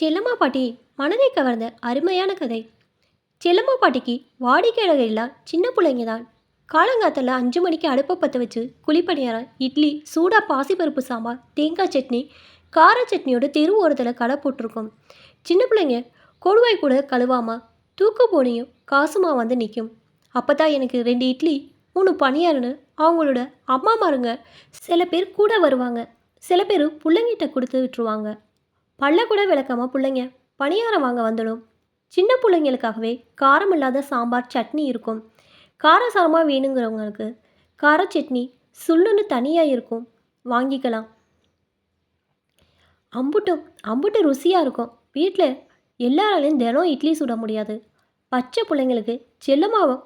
செல்லம்மா பாட்டி மனதை கவர்ந்த அருமையான கதை. செல்லம்மா பாட்டிக்கு வாடிக்கையாளர்கள் எல்லாம் சின்ன பிள்ளைங்க தான் காலங்காத்தில் அஞ்சு மணிக்கு அடுப்பை பற்ற வச்சு குழிப்பணியாரம் இட்லி சூடாக பாசிப்பருப்பு சாம்பார் தேங்காய் சட்னி கார சட்னியோட தெரு ஓரத்தில் கடை போட்டிருக்கோம். சின்ன பிள்ளைங்க கொடுவாய் கூட கழுவாமா தூக்கு போனியும் காசுமா வந்து நிற்கும் அப்போ தான் எனக்கு ரெண்டு இட்லி மூணு பணியாருன்னு அவங்களோட அம்மாமாருங்க சில பேர் கூட வருவாங்க. சில பேர் பிள்ளைங்கிட்ட கொடுத்து விட்டுருவாங்க. பள்ளக்கூட கூட பிள்ளைங்க பணியாரம் வாங்க வந்துடும் சின்ன பிள்ளைங்களுக்காகவே காரம் இல்லாத சாம்பார் சட்னி இருக்கும். காரசாரமாக வேணுங்கிறவங்களுக்கு கார சட்னி சுள்ளுன்னு தனியாக இருக்கும். வாங்கிக்கலாம். அம்புட்டும் அம்புட்டு ருசியாக இருக்கும். வீட்டில் எல்லாராலையும் தினம் இட்லி சுட முடியாது. பச்சை பிள்ளைங்களுக்கு செல்லமாவும்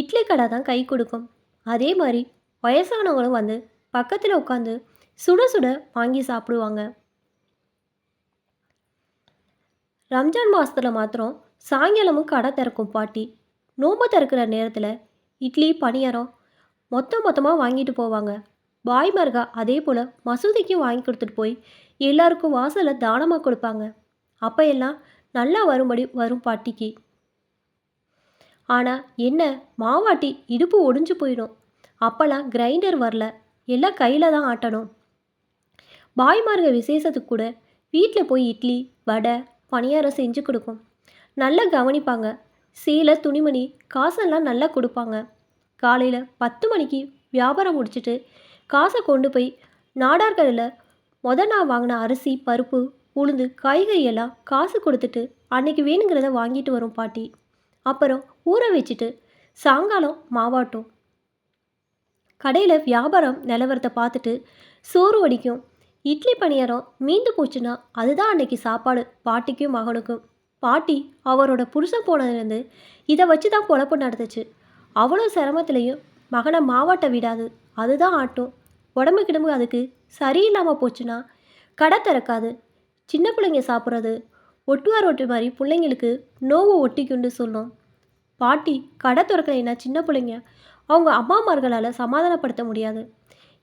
இட்லி கடை தான் கை கொடுக்கும். அதே மாதிரி வயசானவங்களும் வந்து பக்கத்தில் உட்காந்து சுட சுட வாங்கி சாப்பிடுவாங்க. ரம்ஜான் மாதத்தில் மாத்திரம் சாயங்காலமும் கடை திறக்கும் பாட்டி. நோம்பு திறக்கிற நேரத்தில் இட்லி பணியாரம் மொத்த மொத்தமாக வாங்கிட்டு போவாங்க. பாய் அதே போல் மசூதிக்கும் வாங்கி கொடுத்துட்டு போய் எல்லாருக்கும் வாசலில் தானமாக கொடுப்பாங்க. அப்போ எல்லாம் நல்லா வரும்படி வரும் பாட்டிக்கு. ஆனால் என்ன மாவாட்டி இடுப்பு ஒடிஞ்சு போயிடும். அப்போல்லாம் கிரைண்டர் வரல. எல்லாம் கையில் தான் ஆட்டணும். பாய்மார்க விசேஷத்துக்கு கூட வீட்டில் போய் இட்லி வடை பணியாரம் செஞ்சு கொடுக்கும். நல்லா கவனிப்பாங்க. சீலை துணிமணி காசெல்லாம் நல்லா கொடுப்பாங்க. காலையில் பத்து மணிக்கு வியாபாரம் முடிச்சுட்டு காசை கொண்டு போய் நாடார்களில் மொதல் நான் வாங்கின அரிசி பருப்பு உளுந்து காய்கறி எல்லாம் காசு கொடுத்துட்டு அன்னைக்கு வேணுங்கிறத வாங்கிட்டு வரும் பாட்டி. அப்புறம் ஊற வச்சுட்டு சாயங்காலம் மாவாட்டும். கடையில் வியாபாரம் நிலவரத்தை பார்த்துட்டு சோறு வடிக்கும். இட்லி பணியாரம் மீந்து போச்சுன்னா அதுதான் அன்னைக்கு சாப்பாடு பாட்டிக்கும் மகனுக்கும். பாட்டி அவரோட புருஷன் போனதுலேருந்து இதை வச்சு தான் பொழப்பு நடந்துச்சு. அவ்வளோ சிரமத்துலேயும் மகனை மாவாட்ட விடாது. அதுதான் ஆட்டும். உடம்பு கிடம்பு அதுக்கு சரியில்லாமல் போச்சுன்னா கடை திறக்காது. சின்ன பிள்ளைங்க சாப்பிட்றது ஒட்டுவார் ஒட்டு மாதிரி பிள்ளைங்களுக்கு நோவு ஒட்டிக்குண்டு சொல்லும். பாட்டி கடை திறக்கலைன்னா சின்ன பிள்ளைங்க அவங்க அம்மாமார்களால் சமாதானப்படுத்த முடியாது.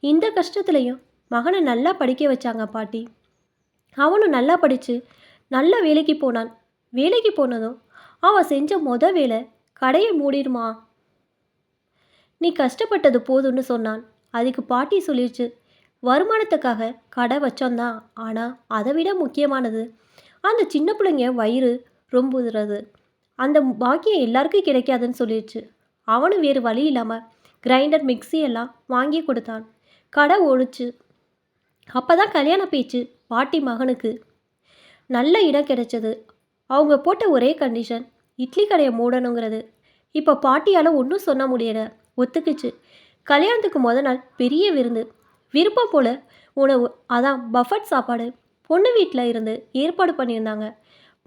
இந்த கஷ்டத்துலையும் மகனை நல்லா படிக்க வச்சாங்க பாட்டி. அவனும் நல்லா படித்து நல்லா வேலைக்கு போனான். வேலைக்கு போனதும் அவன் செஞ்ச மொத வேலை கடையை மூடிடுமா? நீ கஷ்டப்பட்டது போதும்னு சொன்னான். அதுக்கு பாட்டி சொல்லிடுச்சு வருமானத்துக்காக கடை வச்சோந்தான் ஆனால் அதை விட முக்கியமானது. அந்த சின்ன பிள்ளைங்க வயிறு ரொம்புறது. அந்த பாக்கியம் எல்லாருக்கும் கிடைக்காதுன்னு சொல்லிடுச்சு அவனும் வேறு வழி இல்லாமல் கிரைண்டர் மிக்ஸி எல்லாம் வாங்கி கொடுத்தான். கடை ஒழிச்சு அப்போ தான் கல்யாண பேச்சு பாட்டி மகனுக்கு நல்ல இடம் கிடைச்சது. அவங்க போட்ட ஒரே கண்டிஷன் இட்லி கடையை மூடணுங்கிறது. இப்போ பாட்டியால் ஒன்றும் சொல்ல முடியல. ஒத்துக்குச்சு. கல்யாணத்துக்கு முத நாள் பெரிய விருந்து. விருப்பம் போல் உணவு. அதான் பஃபட் சாப்பாடு. பொண்ணு வீட்டில் இருந்து ஏற்பாடு பண்ணியிருந்தாங்க.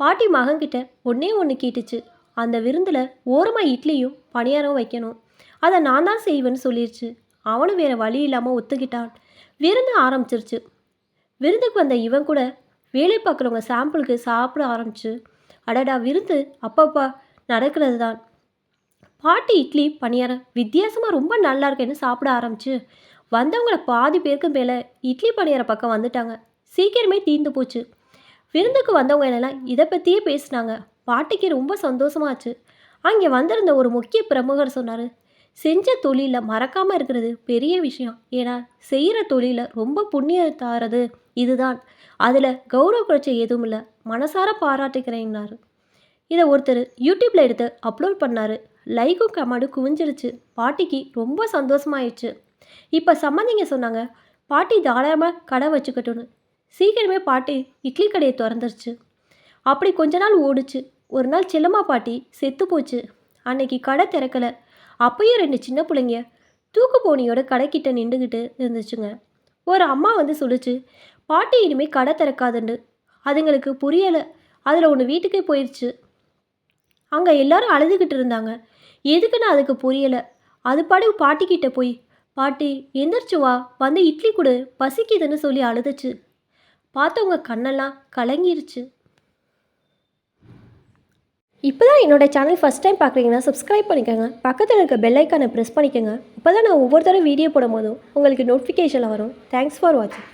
பாட்டி மகன்கிட்ட ஒன்றே ஒன்று கேட்டுச்சு. அந்த விருந்தில் ஓரமாக இட்லியும் பணியாரம் வைக்கணும். அதை நான் தான் செய்வேன்னு சொல்லிடுச்சு அவனும் வேறு வழி இல்லாமல் ஒத்துக்கிட்டான். விருந்து ஆரம்பிச்சிருச்சு. விருந்துக்கு வந்த இவன் கூட வேலை பார்க்குறவங்க சாம்பிளுக்கு சாப்பிட ஆரம்பிச்சு. அடடா விருந்து அப்பப்பா நடக்கிறது தான் பாட்டி இட்லி பணியாரம் வித்தியாசமாக ரொம்ப நல்லா இருக்கேன்னு சாப்பிட ஆரம்பிச்சு. வந்தவங்கள பாதி பேருக்கு மேலே இட்லி பணியார பக்கம் வந்துட்டாங்க. சீக்கிரமே தீர்ந்து போச்சு. விருந்துக்கு வந்தவங்க எல்லாம் இதை பற்றியே பேசினாங்க. பாட்டிக்கு ரொம்ப சந்தோஷமாச்சு. அங்கே வந்திருந்த ஒரு முக்கிய பிரமுகர் சொன்னார் செஞ்ச தொழிலில் மறக்காமல் இருக்கிறது பெரிய விஷயம். ஏன்னா செய்கிற தொழிலில் ரொம்ப புண்ணியம் தாரது இதுதான். அதில் கௌரவ குறைச்ச எதுவும் இல்லை. மனசார பாராட்டுக்கிறேன்னாரு. இதை ஒருத்தர் யூடியூப்பில் எடுத்து அப்லோட் பண்ணார். லைக்கும் கமெண்டும் குவிஞ்சிருச்சு. பாட்டிக்கு ரொம்ப சந்தோஷமாயிடுச்சு. இப்போ சம்மந்திங்க சொன்னாங்க பாட்டி தாராளமாக கடை வச்சுக்கட்டும்னு. சீக்கிரமே பாட்டி இட்லி கடையை திறந்துருச்சு. அப்படி கொஞ்ச நாள் ஓடுச்சு. ஒரு நாள் செல்லம்மா பாட்டி செத்து போச்சு. அன்னைக்கு கடை திறக்கலை. அப்பயும் ரெண்டு சின்ன பிள்ளைங்க. தூக்கு போனியோட கடைக்கிட்ட நின்றுக்கிட்டு இருந்துச்சுங்க. ஒரு அம்மா வந்து சொல்லுச்சு பாட்டி இனிமேல் கடை திறக்காதுண்டு. அதுங்களுக்கு புரியலை. அதில் ஒன்று வீட்டுக்கே போயிடுச்சு அங்கே எல்லாரும் அழுதுகிட்டு இருந்தாங்க. எதுக்குன்னு அதுக்கு புரியலை? அது பாடு பாட்டிக்கிட்ட போய் பாட்டி எந்திரிச்சு வா. வந்து இட்லி கொடு. பசிக்குதுன்னு சொல்லி அழுதுச்சு. பார்த்தவங்க கண்ணெல்லாம் கலங்கிருச்சு. இப்போ தான் என்னோட சேனல் ஃபஸ்ட் டைம் பார்க்குறீங்கன்னா சப்ஸ்கிரைப் பண்ணிக்கோங்க. பக்கத்தில் இருக்க பெல் ஐக்கானை ப்ரெஸ் பண்ணிக்கோங்க. இப்போ தான் நான் ஒவ்வொரு தடவை வீடியோ போடும்போதும் உங்களுக்கு நோட்டிஃபிகேஷனில் வரும். தேங்க்ஸ் ஃபார் வாட்சிங்